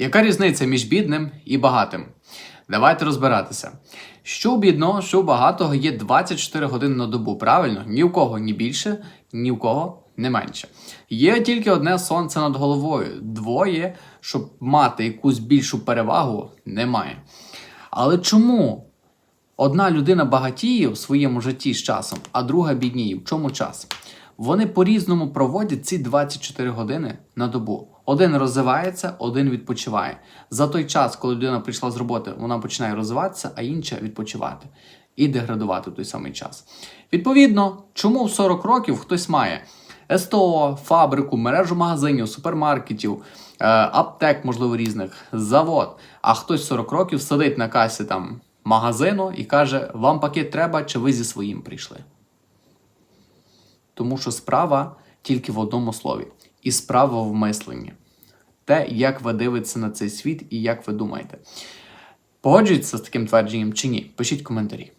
Яка різниця між бідним і багатим? Давайте розбиратися. Що у бідного, що у багатого є 24 години на добу, правильно? Ні у кого ні більше, ні у кого не менше. Є тільки одне сонце над головою. Двоє, щоб мати якусь більшу перевагу, немає. Але чому одна людина багатіє в своєму житті з часом, а друга бідніє? В чому час? Вони по-різному проводять ці 24 години на добу. Один розвивається, один відпочиває. За той час, коли людина прийшла з роботи, вона починає розвиватися, а інша відпочивати і деградувати в той самий час. Відповідно, чому в 40 років хтось має СТО, фабрику, мережу магазинів, супермаркетів, е, аптек, можливо, різних, завод, а хтось 40 років сидить на касі там магазину і каже: вам пакет треба, чи ви зі своїм прийшли? Тому що справа тільки в одному слові, і справа в мисленні. Те, як ви дивитеся на цей світ і як ви думаєте. Погоджуєтеся з таким твердженням чи ні? Пишіть коментарі.